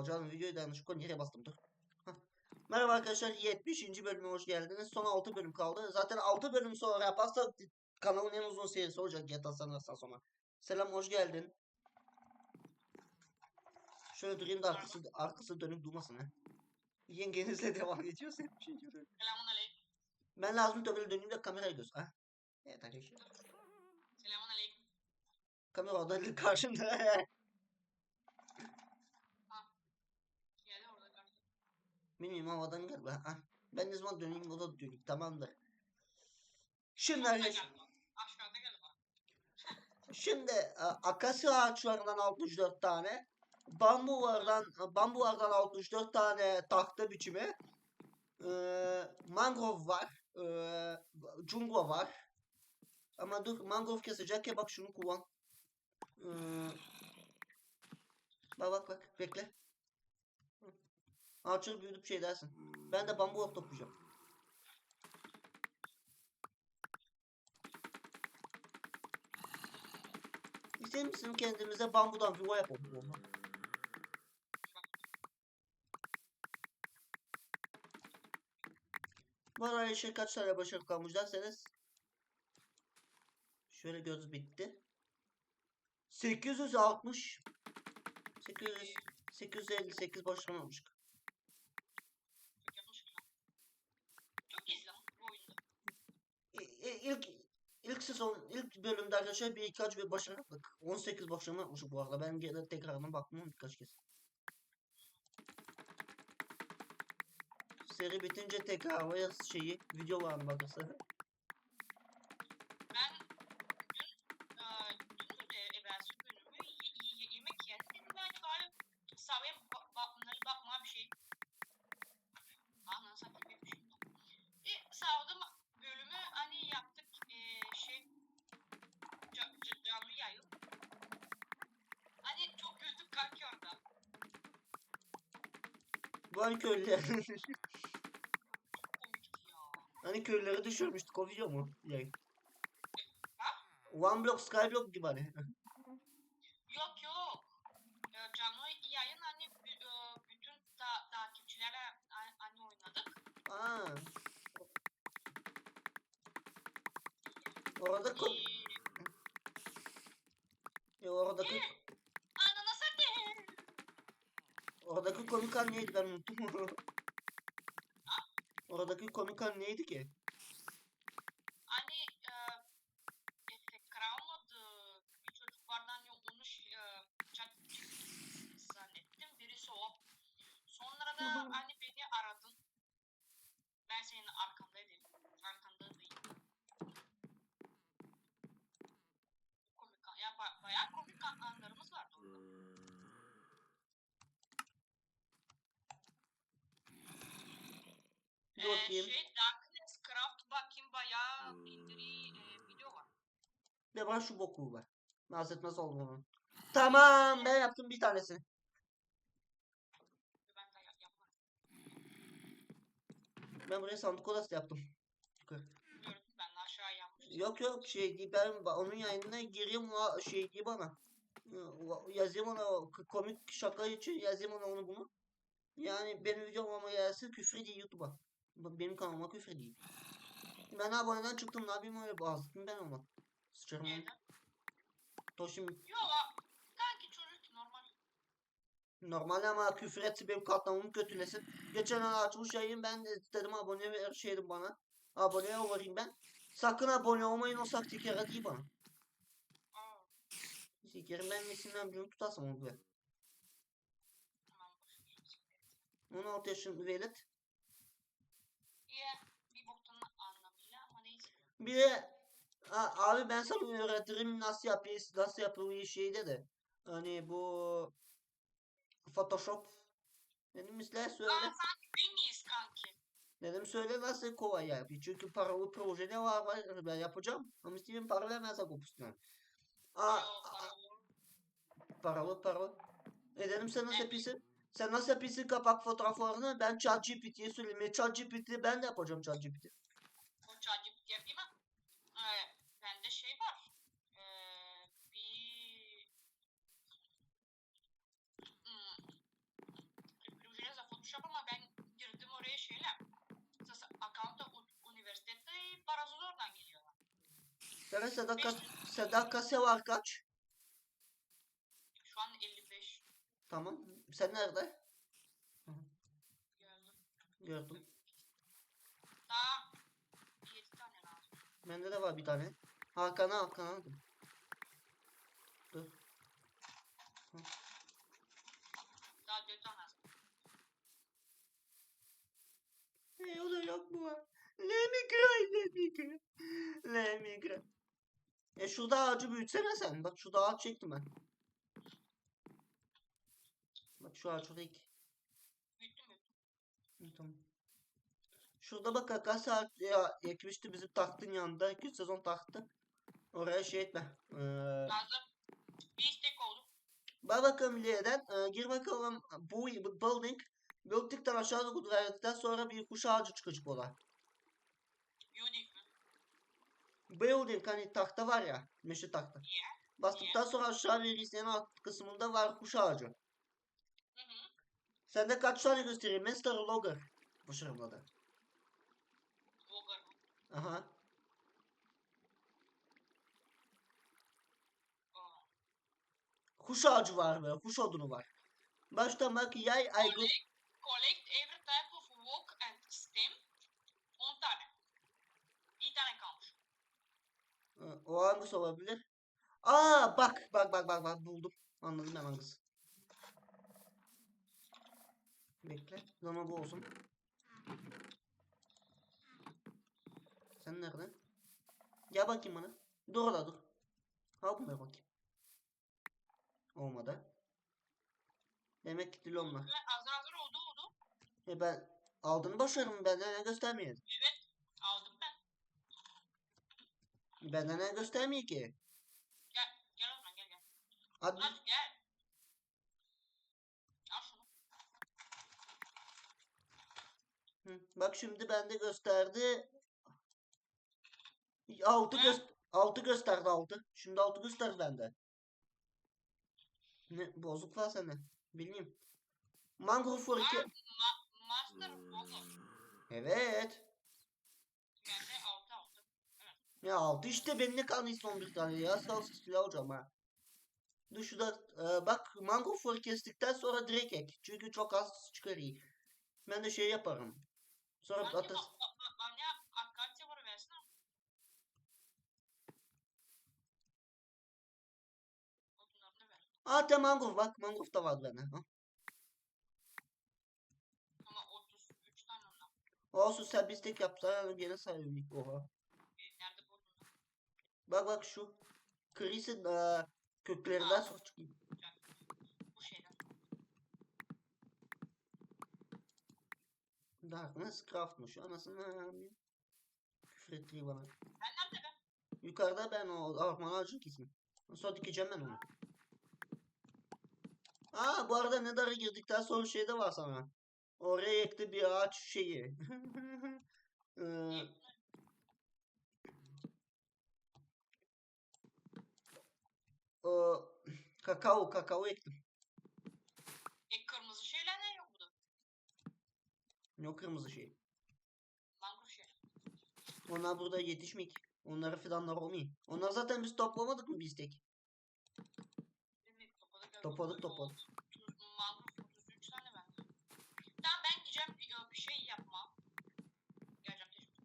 alacağım videoyu da yanlışlıkla nereye bastım dur. Merhaba arkadaşlar 70. bölüme hoş geldiniz. Son 6 bölüm kaldı. Zaten 6 bölüm sonra yaparsak kanalın en uzun serisi olacak GTA San Andreas'tan sonra. Selam hoş geldin. Şöyle durayım da arkası, arkası dönüp durmasın ha. Yengenizle devam ediyorsun. Selamun aleyküm. Ben lazım böyle döneyim de kameraya göz. Ha? Evet arkadaşlar. Selamun aleyküm. Kamera orada karşımda. Bilmiyorum havadan gel be. Ha. Ben ne zaman döneyim o da döneyim tamamdır. Şimdi arkadaşlar. Şimdi akasya ağaçlarından 64 tane, bambulardan bambulardan 64 tane tahta biçimi, e, mangrove var, e, var. Ama dur mangrove kesecek bak şunu kullan. E, bak bak bak bekle. Ağaçları büyüdüp şey dersin. Ben de bambu ot toplayacağım. İster misin kendimize bambudan yuva yapalım? Bu arada işe kaç tane başarı kalmış derseniz şöyle göz bitti. 860 800 858 başarı olmuş. Çok yapmış ki lan. Çok gizli lan bu oyunda. İ- i- İlk ilk sezon ilk bölümde arkadaşlar bir iki bir başarı yaptık. 18 başarı yapmışım bu arada. Ben gene tekrardan baktım birkaç kez. Seri bitince tekrar şeyi video var mı bakırsa. Ben dün eee dün de evvelsi bölümü ye- ye- yemek yedim. Dedim ben galiba sahaya ba ba bunları bakma bir şey. Ananı satayım bir şey. Bir sağda bölümü hani yaptık eee şey ca ca- canlı yayın. Hani çok güldük kanki orada. Bu hani köylüler. Komikti ya. hani köylüleri düşürmüştük o video mu? Ha? One Block Skyblock gibi hani. Komik an neydi ben unuttum. oradaki komik an neydi ki? Hani e, Efe Kralmadı bir çocuklardan yok onu ş- e, chat zannettim. Birisi o. Sonra da hani beni aradın. Ben senin arkandaydım. Arkandaydım. Komik an. Ya ba- bayağı komik an- anlarımız vardı orada. Bir Ee, bakayım. şey Darkness Craft bakayım bayağı indiri e, video var. Ve bana şu boku ver. Nasıl nasıl oldu bunun? Tamam ben yaptım bir tanesini. Ben buraya sandık odası yaptım. Yok yok şey ben onun yayınına gireyim o şey diye bana. Yazayım ona komik şaka için yazayım ona onu bunu. Yani benim videom ama gelsin küfür değil YouTube'a. Benim kanalıma küfür değil. Ben aboneden çıktım ne yapayım öyle bazdım ben ona. Sıçarım onu. Neydi? Toşim Yo la. Kanki çocuk normal. normal ama küfür etse benim katlamamı kötülesin. Geçen ay açmış yayın ben de dedim abone ver şeydim bana. Aboneye uğrayayım ben. Sakın abone olmayın o saktikere değil bana. Aa, Sikerim ben isimden birini tutarsam onu be. tamam. boş ver. 16 yaşında velet. İyi. Bir boktan anlamıyla ama neyse. Bir de a- abi ben sana öğretirim nasıl yapıyor nasıl yapılıyor şeyde de. Hani bu Photoshop. Dedim misler söyle. Aa sanki bilmeyiz kanki. Dedim söyle nasıl kolay yapıyor. Çünkü paralı proje ne var var ben yapacağım. Ama istediğim para vermezse kopuşsunlar. Aa, Yo a- para olur. paralı paralı. E dedim sen nasıl yapıyorsun? Sen nasıl yapıyorsun kapak fotoğraflarını? Ben ChatGPT'ye söyleyeyim. E, ChatGPT ben de yapacağım ChatGPT. O çocuk yapayım mı? Ee, bende şey var. Ee, bir... Hmm, Sene sadaka, sadakası var kaç? Şu an 55 Tamam. Sen nerede? geldim. Gördüm. Daha 7 tane lazım. Bende de var bir tane. Hakan'a Hakan'a aldım. Dur. Daha 4 tane lazım. Hey o da yok mu var? Le migra, le migra. Le migra. E şurada ağacı büyütsene sen. Bak şurada ağaç çektim ben. Bak şu ağaç oraya. İyi, Tamam. Şurada bak kakas ağaç ya, ekmişti bizim tahtın yanında. 2 sezon tahtı. Oraya şey etme. Ee, Lazım. Bir istek oldu. bak bakalım L'den. Ee, gir bakalım bu bu building. Building'den aşağı verdikten sonra bir kuş ağacı çıkacak ola. Yudik mi? Building hani tahta var ya. Meşe tahta. Bastıktan sonra aşağı verirsen alt kısmında var kuş ağacı. Hı hı. Sende kaç tane göstereyim? Master Logger. Bu şırımladı. Bulgar mı? Aha. Aa. Kuş ağacı var böyle. Kuş odunu var. Başta bak yay aygıt. Collect, collect every type of walk and stem. 10 tane. Bir tane kalmış. Ee, O hangisi olabilir? Aa bak bak bak bak bak buldum. Anladım ben hangisi. Bekle. Zaman bu olsun. Sen nerede? Gel bakayım bana. Dur orada dur. Al bunları bakayım. Olmadı. Demek ki dil onlar. Ve hazır hazır oldu oldu. E ben aldığını başarım benden ne göstermiyor. Aldım ben. Benden ne göstermiyor ki. Gel. Gel o zaman gel gel. Hadi Hadi gel. Al şunu. Hı, Bak şimdi bende gösterdi. Altı Ne? göz altı gösterdi altı. Şimdi altı göster bende. Ne bozuk var sende. Bileyim. Mangrove for iki. Aa, ma Master. Evet. Bende 6 6. Ya altı işte benimle kalmış son bir tane ya. Sağ olsun silah hocam ha. Dur şurada e, bak mangrove for kestikten sonra direkt ek. Çünkü çok az çıkarıyor. Ben de şey yaparım. Sonra Bence atas. ba- ba- ba- bana akasya var versene. Odunlarını ver. Aa te mangrove bak mangrove da vardı bende. Ha. Ama 33 tane. Olsun sen bir tek yapsan gene sayıyorum. Oha. Ee, Nerede bu odunlar? Bak bak şu. Chris'in eee köklerinden sonra çıkıyor. Darkness Craft'mış. Anasını ağlamıyor. Küfür ettiriyor bana. Ben nerede be? Yukarıda ben o orman ağacın kesin. Sonra dikeceğim ben onu. Aa bu arada Nether'a girdikten sonra şey de var sana. Oraya ekli bir ağaç şeyi. Eee, o kakao kakao ektim. E kırmızı şeyler ne yok burada? Ne o kırmızı şey. Mangrove şey. Onlar burada yetişmiyor ki. Onlara fidanlar olmuyor. Onlar zaten biz toplamadık mı biz tek topladık. topladık. Otuz- Mangrove 33 tane bende. Tamam ben gideceğim bir, bir şey yapma. Geleceğim teşekkür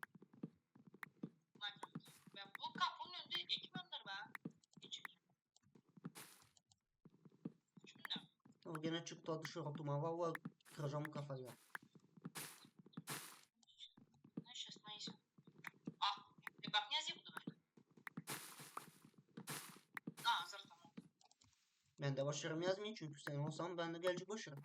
Minecraft. Ben bu kapının önünde ekip onları ben. Hiç Şimdi ne? O gene çıktı adı oturma. Valla kıracağım kafayı. E bak ne yazıyor burada böyle? Aa, hazır tamam. Ben de başarım yazmayayım çünkü sen olsam ben de gelecek başarım.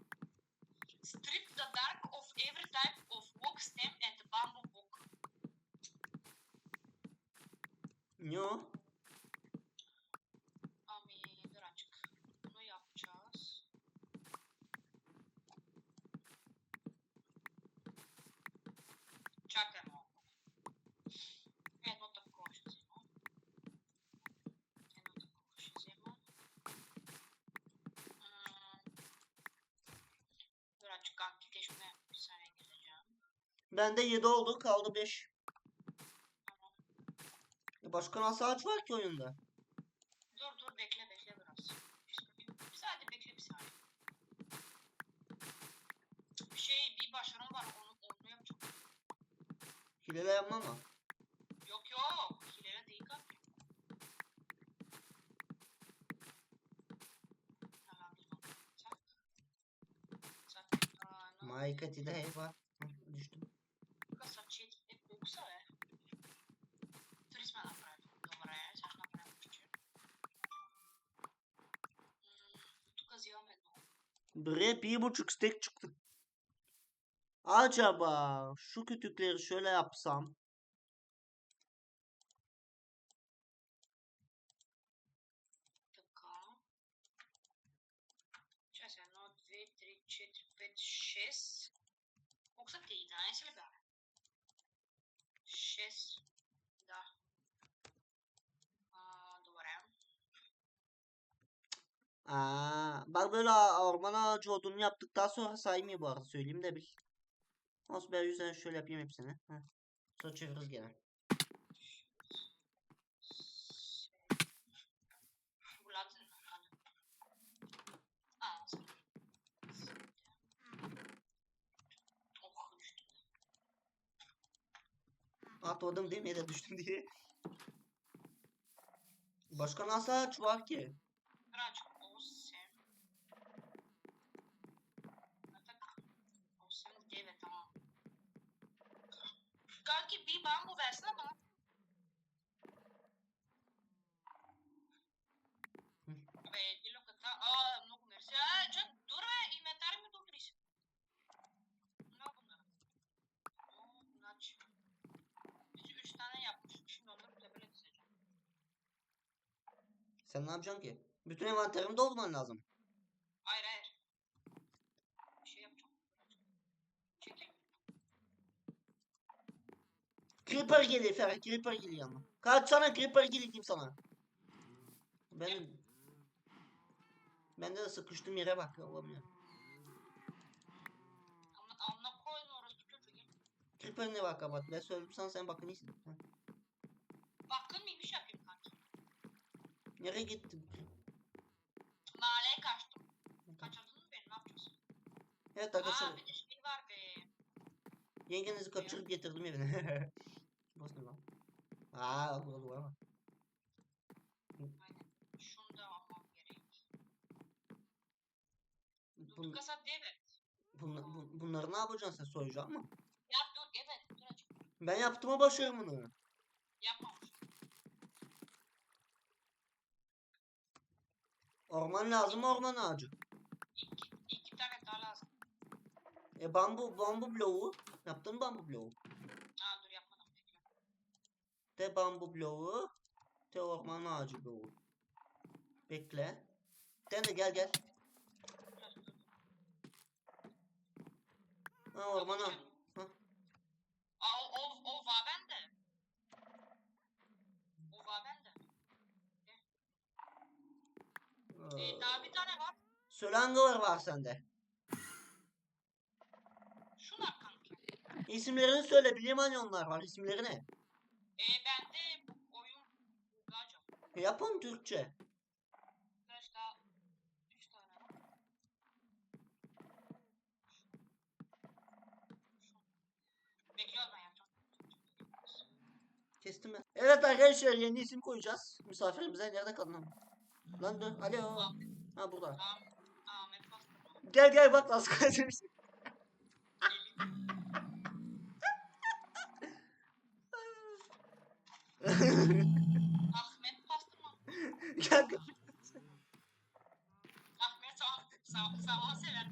Bende 7 oldu kaldı 5. Tamam. Başka nasıl ağaç var ki oyunda? Dur dur bekle bekle biraz. Bir saniye bekle bir saniye. Bir şey bir başarım var onu onu yapacağım. Hileyle yapma ama. Yok yok. Hilele değil kanka. Tamam bir bak. Buraya bir buçuk stek çıktı. Acaba şu kütükleri şöyle yapsam. Така. Сейчас я 1, 2, 3, 4, Aa, bak böyle orman ağacı odunu yaptıktan sonra saymıyor bu arada söyleyeyim de bil. Olsun ben yüzden şöyle yapayım hepsini. Heh. Sonra çeviririz gene. Atladım demeye de düştüm diye. Başka nasıl ağaç var ki? Ağaç Kanki bir bambu versene bana. Beh, quello che sta... Ah, non come... Ah, già, dovrei inventarmi un dottrice. Ne bunlar? Bunlar çıkıyor. Biz üç tane yapmıştık. Şimdi onları bile dizeceğim. Sen ne yapacaksın ki? Bütün envanterimi doldurman lazım. Creeper geliyor Ferhat. Creeper geliyor yanıma. Kaç sana Creeper geliyor diyeyim sana. Ben Bende de sıkıştığım yere bak ya. Ama amına orası. Creeper ne bak kapat. Ben söyledim sana sen bakın iyisin. Bakın şey yapayım kanki. Nereye gittin? Mahalleye kaçtım. Kaçırdın mı beni ne yapacağız? Evet arkadaşlar Aa bir de şey var be. yengenizi kaçırıp getirdim evine. Aa duvar var. Aynen. Şunu da almam gerek. Bun, kasa evet. bunla- bu- bunları ne yapacaksın sen soyacaksın mı? Yap dur evet. Dur açık. Ben yaptım o başarım bunu. Yapmamış. Orman lazım orman ağacı. İki, iki tane daha lazım. E bambu bambu bloğu. Yaptın bambu bloğu. Aa dur yapmadım. Bekle. De bambu bloğu. De orman ağacı bloğu. Bekle. Sen de gel gel. Ha orman ağacı. Yapacağım. Aa o, o, o var bende. O var bende. Ee, daha bir tane var. Sölangalar var sende. Şunlar kanki. İsimlerini söyle bileyim hani onlar var isimlerini. Ee, bende bu oyun Bulgarca. E, Yapın Türkçe. Kaç daha? Üç tane var. Bekliyorum ben yapacağım. Kestim ben. Evet arkadaşlar yeni isim koyacağız. Misafirimize nerede kaldın lan? Dur. Alo. Ha burada. Ahmet. Gel gel bak nasıl kaçırmış. Ahmet Bastırma. gel gel. Ahmet sağ, sağ, sağ sever.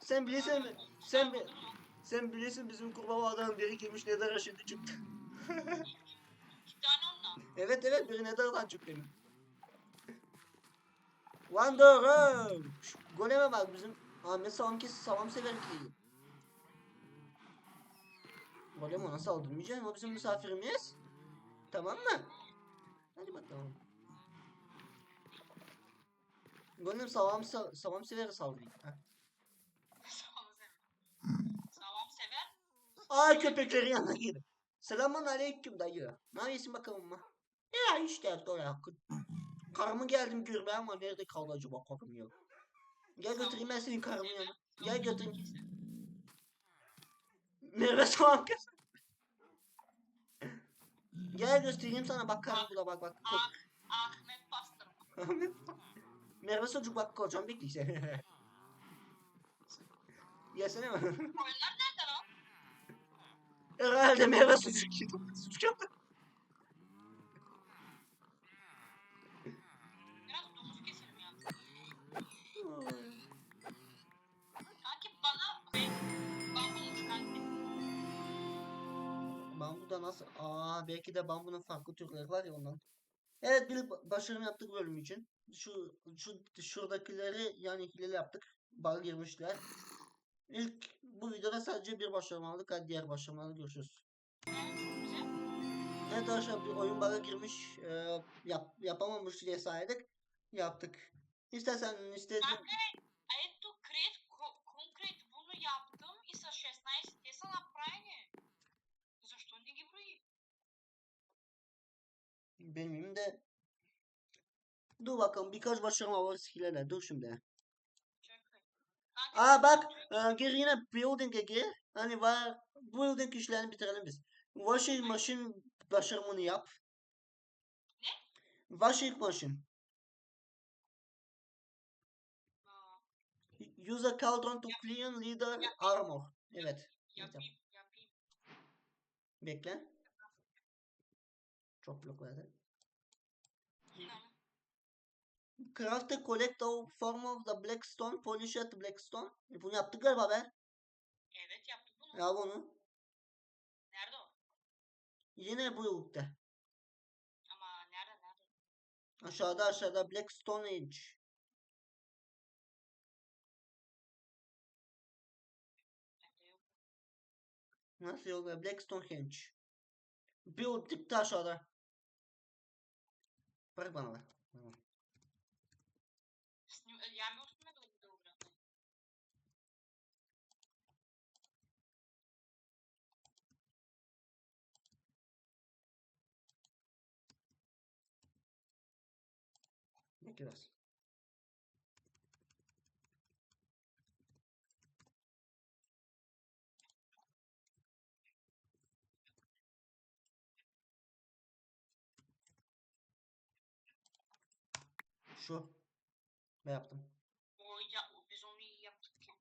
Sen bilirsin mi? Sen bi sen bilirsin bizim kurbağadan biri girmiş neden şimdi çıktı. Tane onunla. evet evet biri Nether'dan çıktı. Wanderer. Şu Goleme bak bizim Ahmet savam kes savam sever ki. Golem ona saldırmayacağım o bizim misafirimiz. Tamam mı? Hadi bakalım. Golem savam sa savam sever saldırıyor. Ha. Sağ Ay köpeklerin yanına girdim. Selamun aleyküm dayı. Ne yapıyorsun bakalım mı? Ya işte hakkın. Karımı geldim görmeye ama nerede kaldı acaba ya? Gel götüreyim ben senin karımın yanına. Gel götüreyim. Merve soğan kız. Gel göstereyim sana bak karım burada bak bak. Ah, Ahmet Pastırma. Merve sucuk bak kocam bekleyse. Yesene mi? Koyunlar nerede lan? Herhalde meyve sucuk. Sucuk yaptım. Bambuda nasıl? Aa belki de bambunun farklı türleri var ya ondan. Evet bir başarım yaptık bölüm için. Şu şu şuradakileri yani hileli yaptık. Bug girmişler. İlk bu videoda sadece bir başarım aldık. Hadi diğer başarımlarda görüşürüz. Evet arkadaşlar bir oyun bug'a girmiş. Ee, yap, yapamamış diye saydık. Yaptık. İstersen istediğin... Bilmiyorum de. Dur bakalım birkaç başarma var skillere. Dur şimdi. Aa bak e, gir yine building'e gir. Hani var building işlerini bitirelim biz. Washing machine başarımını yap. Ne? Washing machine. Use a cauldron to clean leader yapayım. armor. Evet. Yapayım, yapayım. Bekle. Çok blok verdi. Craft a collect all form of the blackstone. Polish at blackstone. E, Bunu yaptık galiba be. Evet yaptık bunu. Ya bunu. Nerede o? Yine build'de. Ama nerede nerede? Aşağıda aşağıda Blackstone Age. Nasıl be? Blackstone Henge. Tık da aşağıda. Bırak bana ver. Tamam. Biraz. Şu. Ne yaptım? O ya biz onu iyi yaptık ki.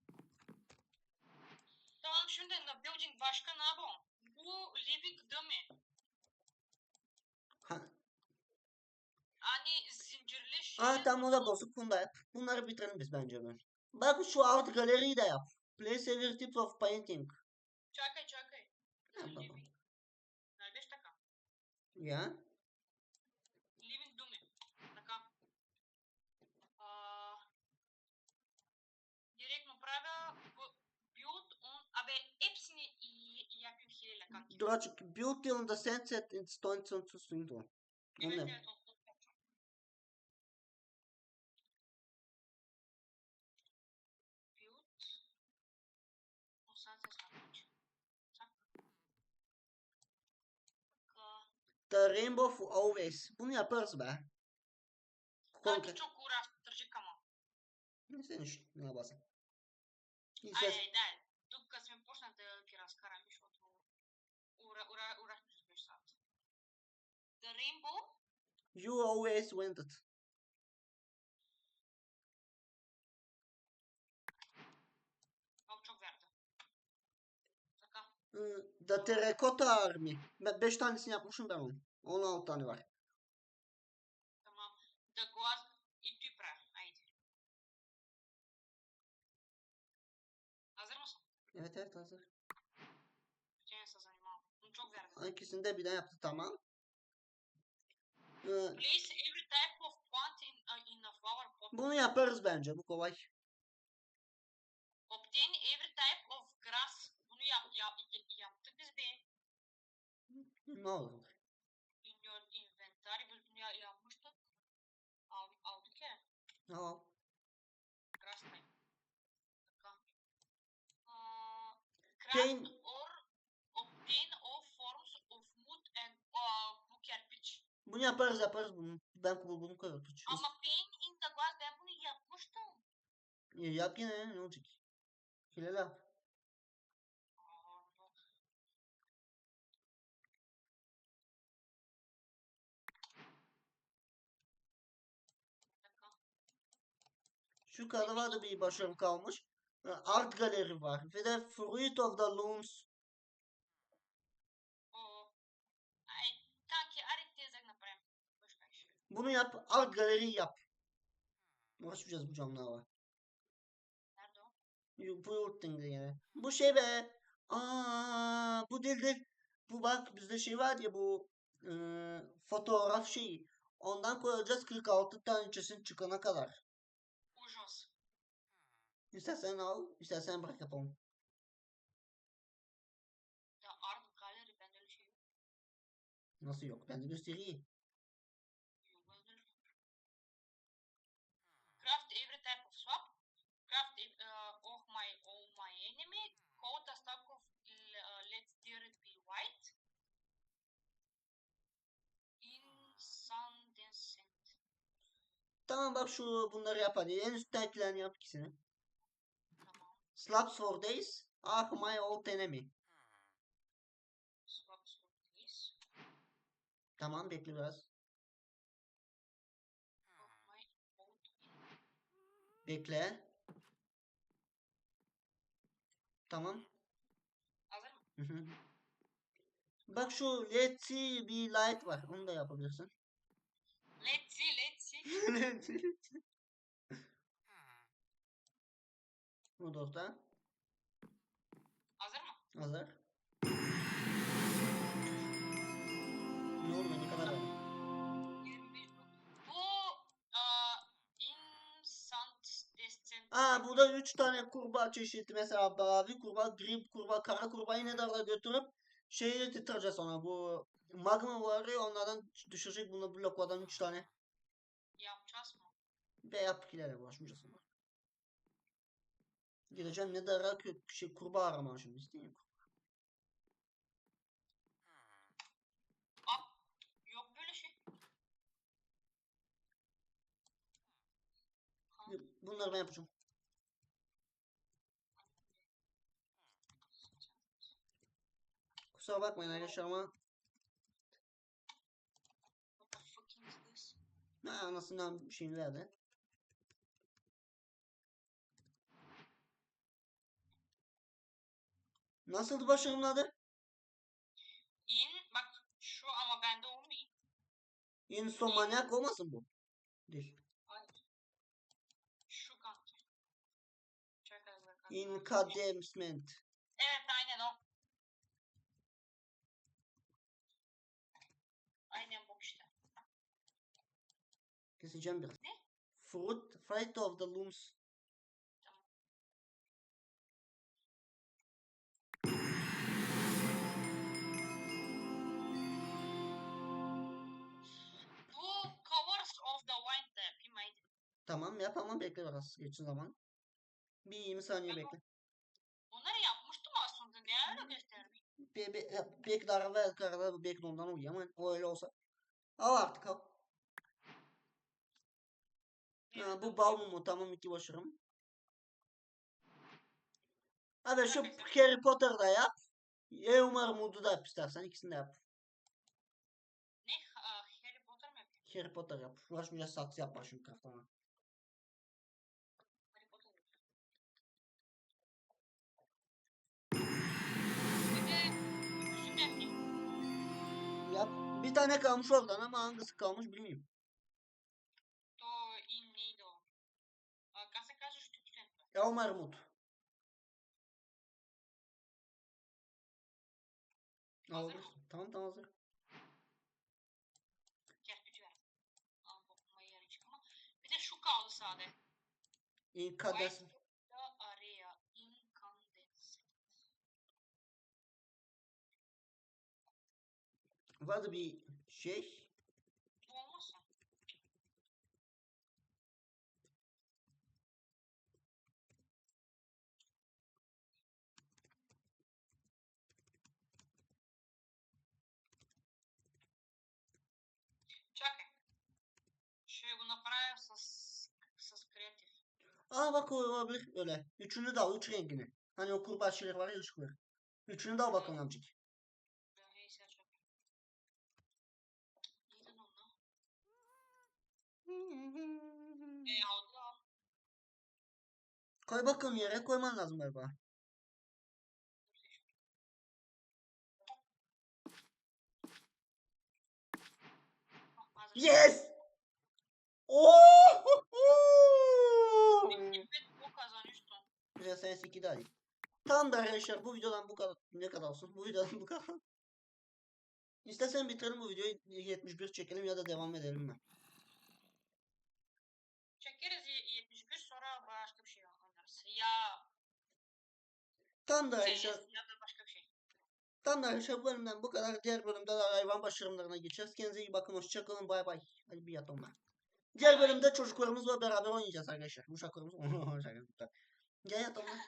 Tamam şimdi building başka ne yapalım? Bu living değil Anahtar moda bozuk. Bunu da yap. Bunları bitirelim biz bence ben. Bak şu art galeriyi de yap. Place every tip of painting. Çakay çakay. Yapalım. Nerede taka? Ya. Living Dumi. Така. А, директно правя build on... Абе, епсини и якин хилеля как. Дочек, build on the sunset in Stone Sun Swindle. Не, не, не, The Rainbow for Always. Pune-i apărs, bă. Concret. Da, tu cura, trece Nu se da. nu știu, nu mă Ai, ai, da. Tu că să-mi poți să te chiras cara mișo tu. Ura, ura, uraș, The Rainbow? You always wanted. Au cioc verde. Dacă? Mm. The Terracotta Army. Ben 5 tanesini yapmışım ben onun. 16 tane var. Tamam. The Guard Itupra. Haydi. Hazır mısın? Evet evet hazır. Genesis Animal. Bunu çok verdim. İkisini de birden yaptı tamam. Ee, Place every type of plant in, uh, in a flower pot. Bunu yaparız bence bu kolay. ne olur. Milyon inventar bütün ya yapmıştık. Al, aldık ya. Tamam. Красный. Craft or obtain all forms of wood and uh, bu kerpiç. Bunu yaparız yaparız bunu. Ben bunu kerpiç. Ama pain in the glass ben bunu yapmıştım. Ya, yap yine ne olacak? Hilal Şu da bir başarım kalmış. Ee, art galeri var. Ve de Fruit of the Looms. Bunu yap. Art galeri yap. Uğraşmayacağız bu camlarla. Nerede o? Bu yurttan gene. Bu şey be. Aa, bu dildir. Bu bak bizde şey var ya bu e, fotoğraf şeyi. Ondan koyacağız 46 tanecesini çıkana kadar. İstersen al, istersen bırak yapalım. Ya artık galeri bende öyle şey yok. Nasıl yok? Bende bir seri. Şey yok Craft every type of swap. Craft uh, e, oh of my all my enemy. Code a stack of uh, let's dear it be white. In sun Tamam bak şu bunları yap hadi. En üsttekilerini yap ikisini. Slaps for days. Ah my old enemy. Tamam bekle biraz. Bekle. Tamam. Mı? Bak şu let's see bir light var. Onu da yapabilirsin. Let's see let's see. Bu da orta. Hazır mı? Hazır. Be, ne kadar? 25 blok. Bu uh, incandescent. Aa burada 3 tane kurbağa çeşidi mesela mavi kurbağa, gri kurbağa, kara kurbağa yine oraya götürüp şeyi titreyeceğiz ona bu magma var ya onlardan düşecek bunu bloklardan 3 tane Yapacağız mı? ve yapkilerle uğraşmayacağız ama. Gideceğim ne de ara şey kurbağa arama şimdi isteyeyim. Yok böyle şey. Bunları ben yapacağım. Kusura bakmayın arkadaşlar ama ha, anasından bir şeyini verdi. Nasıldı başarımın adı? In bak şu ama bende olmuyor. Insomanyak olmasın bu? Değil. Şu kanka. Incandescent. Evet aynen o. Aynen bu işte. Keseceğim biraz. Ne? Fruit, Fright of the Looms. Tamam yap ama bekle biraz geçin zaman. Bir 20 saniye Ben bekle. Onları yapmıştım aslında. Ne öyle gösterdi? Be, be, ya, bekle ara ver kararı bekle ondan uyuyor ama o öyle olsa. Al artık al. Ha, bu bal mumu tamam iki başarım. Hadi şu Harry Potter'da yap. Eumar Mood'u da yap istersen ikisini de yap. Ne? Ha, Harry Potter mı yapıyor? Harry Potter yap. Uğraşmayacağız saksı yapma şimdi kafana. Bir tane kalmış oradan ama hangisi kalmış bilmiyorum. То и нейде. А, как се казваш тук студента? Eumar Mood. Al, Hazır mı? Tamam tamam hazır. Kerpiç ver. Al bakmayı yarayacak ama. Bir de şu kaldı sade. İnkades. Da Vardı bir şey. Aa bak olabilir öyle. Üçünü de al. Üç rengini. Hani o kurbağa şeyler var ya ışıklar. Üçünü de al bakalım amcık. Koy bakalım yere koyman lazım galiba. Yes! Kazanıyorsun. Güzel sen 2 daha iyi. Tamam da arkadaşlar bu videodan bu kadar ne kadar olsun? Bu videodan bu kadar. İstersen bitirelim bu videoyu 71 çekelim ya da devam edelim mi? Çekeriz ye- 71 sonra başka bir şey oynarız. Ya Tam da şey, arkadaşlar, ya da başka bir şey. tam da bu bölümden bu kadar. Diğer bölümde de hayvan başarımlarına geçeceğiz. Kendinize iyi bakın. Hoşçakalın. Bay bay. Hadi bir yatalım ben. Diğer bölümde çocuklarımızla beraber oynayacağız arkadaşlar. Uşaklarımız. Şaka. Gel yatalım lan.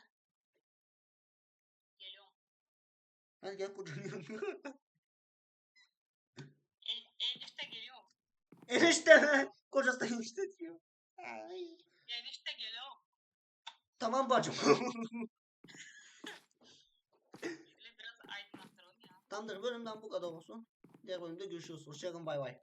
Geliyorum. Hadi gel kucağına. El, Elif de geliyor. Enişte. Kocası da enişte diyor. Ay. Elif de geliyor. Tamam bacım. Şöyle biraz aydınlattıralım ya. Tamamdır bölümden bu kadar olsun. Diğer bölümde görüşürüz. Hoşçakalın bay bay.